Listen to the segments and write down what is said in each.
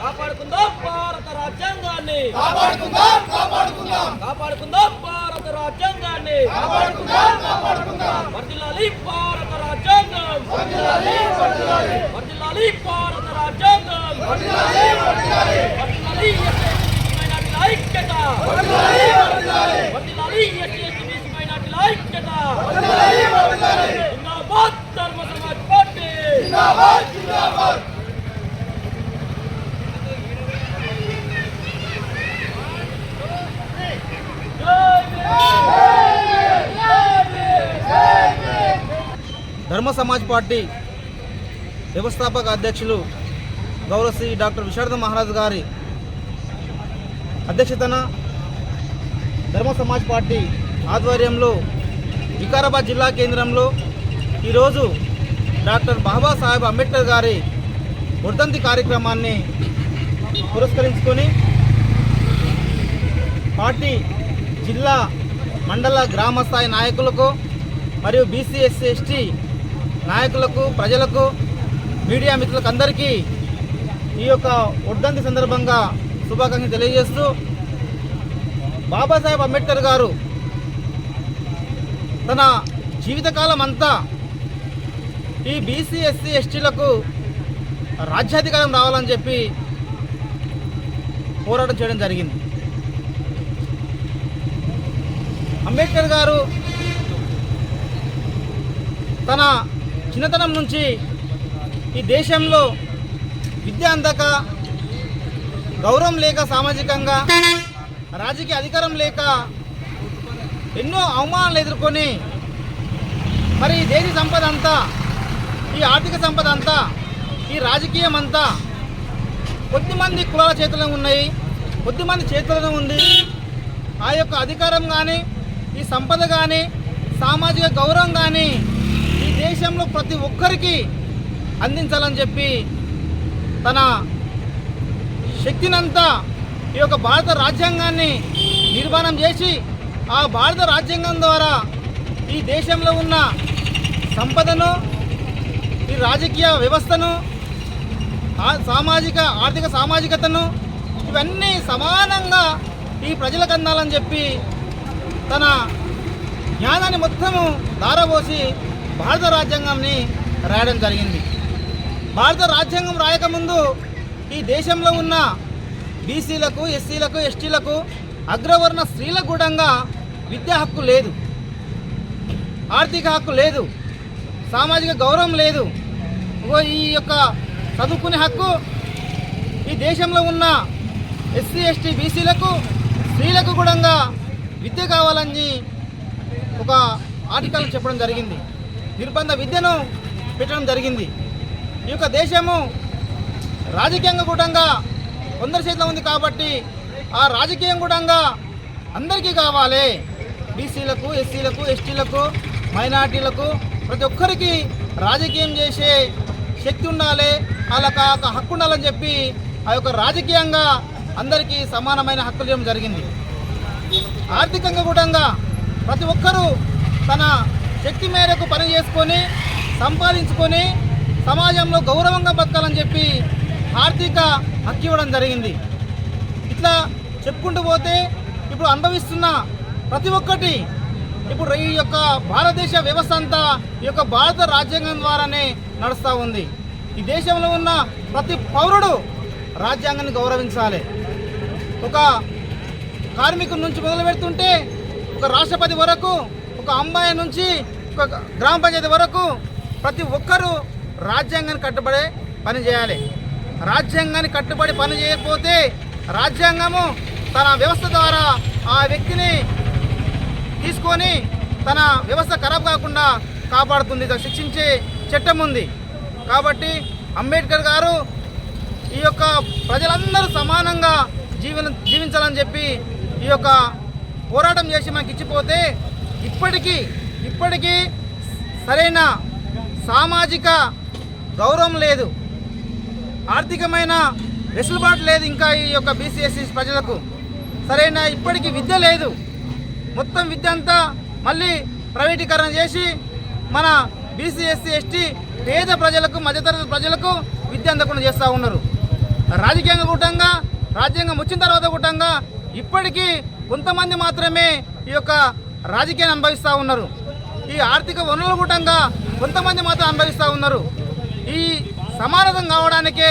కాపాడుకుందాం భారత రాజ్యాంగాన్ని. కాపాడుకుందాం కాపాడుకుందాం. కాపాడుకుందాం భారత రాజ్యాంగాన్ని. కాపాడుకుందాం కాపాడుకుందాం. వర్ధిల్లాలి భారత రాజ్యాంగం. వర్ధిల్లాలి వర్ధిల్లాలి. వర్ధిల్లాలి భారత రాజ్యాంగం. వర్ధిల్లాలి వర్ధిల్లాలి. వర్ధిల్లాలి ఎస్సీ మైనార్టీల ఐక్యత! జిందాబాద్ ధర్మ సమాజ్ పార్టీ జిందాబాద్ జిందాబాద్ ధర్మ సమాజ్ పార్టీ వ్యవస్థాపక అధ్యక్షులు గౌరవశ్రీ డాక్టర్ విశారద మహారాజ్ గారి అధ్యక్షతన ధర్మ సమాజ్ పార్టీ ఆధ్వర్యంలో వికారాబాద్ జిల్లా కేంద్రంలో ఈరోజు డాక్టర్ బాబాసాహెబ్ అంబేద్కర్ గారి వర్ధంతి కార్యక్రమాన్ని పురస్కరించుకొని పార్టీ జిల్లా మండల గ్రామ స్థాయి నాయకులకు మరియు బీసీ ఎస్సీ ఎస్టీ నాయకులకు ప్రజలకు మీడియా మిత్రులకు అందరికీ ఈ యొక్క వర్ధంతి సందర్భంగా శుభాకాంక్షలు తెలియజేస్తూ బాబాసాహెబ్ అంబేద్కర్ గారు తన జీవితకాలం అంతా ఈ బీసీ ఎస్సీ ఎస్టీలకు రాజ్యాధికారం రావాలని చెప్పి పోరాటం చేయడం జరిగింది. అంబేద్కర్ గారు తన చిన్నతనం నుంచి ఈ దేశంలో విద్య అందక గౌరవం లేక సామాజికంగా రాజకీయ అధికారం లేక ఎన్నో అవమానాలు ఎదుర్కొని మరి ఈ దేశ సంపద అంతా ఈ ఆర్థిక సంపద అంతా ఈ రాజకీయం అంతా కొద్దిమంది కులాల చేతిలో ఉన్నాయి కొద్దిమంది చేతుల్లో ఉంది. ఆ యొక్క అధికారం కానీ ఈ సంపద కానీ సామాజిక గౌరవం కానీ ఈ దేశంలో ప్రతి ఒక్కరికి అందించాలని చెప్పి తన శక్తినంతా ఈ యొక్క భారత రాజ్యాంగాన్ని నిర్మాణం చేసి ఆ భారత రాజ్యాంగం ద్వారా ఈ దేశంలో ఉన్న సంపదను ఈ రాజకీయ వ్యవస్థను ఆ- సామాజిక ఆర్థిక సామాజికతను ఇవన్నీ సమానంగా ఈ ప్రజలకు అందాలని చెప్పి తన జ్ఞానాన్ని మొత్తము దారబోసి భారత రాజ్యాంగాన్ని రాయడం జరిగింది. భారత రాజ్యాంగం రాయకముందు ఈ దేశంలో ఉన్న బీసీలకు ఎస్సీలకు ఎస్టీలకు అగ్రవర్ణ స్త్రీలకు కూడా విద్యా హక్కు లేదు. ఆర్థిక హక్కు లేదు. సామాజిక గౌరవం లేదు. ఈ యొక్క చదువుకునే హక్కు ఈ దేశంలో ఉన్న ఎస్సీ ఎస్టీ బీసీలకు స్త్రీలకు కూడా విద్య కావాలని ఒక ఆర్టికల్ చెప్పడం జరిగింది. నిర్బంధ విద్యను పెట్టడం జరిగింది. ఈ యొక్క దేశము రాజకీయంగా కూడంగా కొందరి చేతిలో ఉంది కాబట్టి ఆ రాజకీయం కూడంగా అందరికీ కావాలి. బీసీలకు ఎస్సీలకు ఎస్టీలకు మైనార్టీలకు ప్రతి ఒక్కరికి రాజకీయం చేసే శక్తి ఉండాలి. వాళ్ళకి ఆ యొక్క హక్కు ఉండాలని చెప్పి ఆ యొక్క రాజకీయంగా అందరికీ సమానమైన హక్కులు ఇవ్వడం జరిగింది. ఆర్థికంగా కూడా ప్రతి ఒక్కరూ తన శక్తి మేరకు పని చేసుకొని సంపాదించుకొని సమాజంలో గౌరవంగా బతకాలని చెప్పి ఆర్థిక హక్కు ఇవ్వడం జరిగింది. ఇట్లా చెప్పుకుంటూ పోతే ఇప్పుడు అనుభవిస్తున్న ప్రతి ఒక్కటి ఇప్పుడు ఈ యొక్క భారతదేశ వ్యవస్థ అంతా ఈ యొక్క భారత రాజ్యాంగం ద్వారానే నడుస్తూ ఉంది. ఈ దేశంలో ఉన్న ప్రతి పౌరుడు రాజ్యాంగాన్ని గౌరవించాలి. ఒక కార్మికుడి నుంచి మొదలు పెడుతుంటే ఒక రాష్ట్రపతి వరకు ఒక అమ్మాయి నుంచి ఒక గ్రామ పంచాయతీ వరకు ప్రతి ఒక్కరూ రాజ్యాంగాన్ని కట్టుబడే పని చేయాలి. రాజ్యాంగాన్ని కట్టుబడి పని చేయకపోతే రాజ్యాంగము తన వ్యవస్థ ద్వారా ఆ వ్యక్తిని తీసుకొని తన వ్యవస్థ ఖరాబ్ కాకుండా కాపాడుతుంది. శిక్షించే చట్టం ఉంది. కాబట్టి అంబేద్కర్ గారు ఈ యొక్క ప్రజలందరూ సమానంగా జీవన జీవించాలని చెప్పి ఈ యొక్క పోరాటం చేసి మనకి ఇచ్చిపోతే ఇప్పటికీ ఇప్పటికీ సరైన సామాజిక గౌరవం లేదు. ఆర్థికమైన వెసులుబాటు లేదు ఇంకా ఈ యొక్క బీసీఎస్సీ ప్రజలకు. సరైన ఇప్పటికీ విద్య లేదు. మొత్తం విద్య అంతా మళ్ళీ ప్రైవేటీకరణ చేసి మన బీసీ ఎస్సీ ఎస్టీ పేద ప్రజలకు మధ్యతరగతి ప్రజలకు విద్య అందకుండా చేస్తూ ఉన్నారు. రాజకీయంగా కూటంగా రాజ్యాంగం వచ్చిన తర్వాత కూటంగా ఇప్పటికీ కొంతమంది మాత్రమే ఈ యొక్క రాజకీయాన్ని అనుభవిస్తూ ఉన్నారు. ఈ ఆర్థిక వనరుల కూటంగా కొంతమంది మాత్రం అనుభవిస్తూ ఉన్నారు. ఈ సమానతం కావడానికే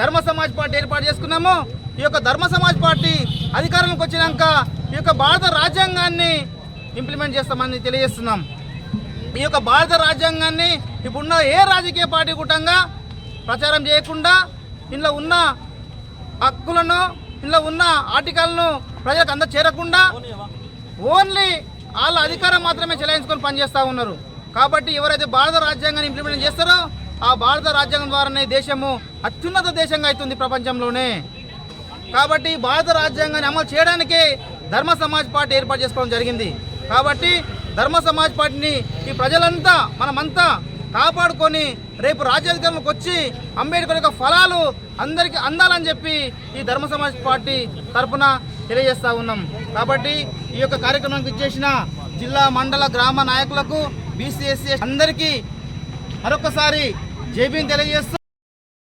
ధర్మ సమాజ్ పార్టీ ఏర్పాటు చేసుకున్నాము. ఈ యొక్క ధర్మ సమాజ్ పార్టీ అధికారంలోకి వచ్చినాక ఈ యొక్క భారత రాజ్యాంగాన్ని ఇంప్లిమెంట్ చేస్తామని తెలియజేస్తున్నాం. ఈ యొక్క భారత రాజ్యాంగాన్ని ఇప్పుడున్న ఏ రాజకీయ పార్టీ కూటంగా ప్రచారం చేయకుండా ఇందులో ఉన్న హక్కులను ఇందులో ఉన్న ఆర్టికల్ను ప్రజలకు అంద చేరకుండా ఓన్లీ వాళ్ళ అధికారం మాత్రమే చెలాయించుకొని పనిచేస్తూ ఉన్నారు. కాబట్టి ఎవరైతే భారత రాజ్యాంగాన్ని ఇంప్లిమెంట్ చేస్తారో ఆ భారత రాజ్యాంగం ద్వారానే దేశము అత్యున్నత దేశంగా అవుతుంది ప్రపంచంలోనే. కాబట్టి భారత రాజ్యాంగాన్ని అమలు చేయడానికే ధర్మ సమాజ్ పార్టీ ఏర్పాటు చేసుకోవడం జరిగింది. కాబట్టి ధర్మ సమాజ్ పార్టీని ఈ ప్రజలంతా మనమంతా కాపాడుకొని రేపు రాజ్యాంగంలోకి వచ్చి అంబేద్కర్ యొక్క ఫలాలు అందరికీ అందాలని చెప్పి ఈ ధర్మ సమాజ్ పార్టీ తరఫున తెలియజేస్తా ఉన్నాం. కాబట్టి ఈ యొక్క కార్యక్రమానికి ఇచ్చేసిన జిల్లా మండల గ్రామ నాయకులకు బీసీఎస్సీ అందరికీ మరొకసారి జేబీని తెలియజేస్తూ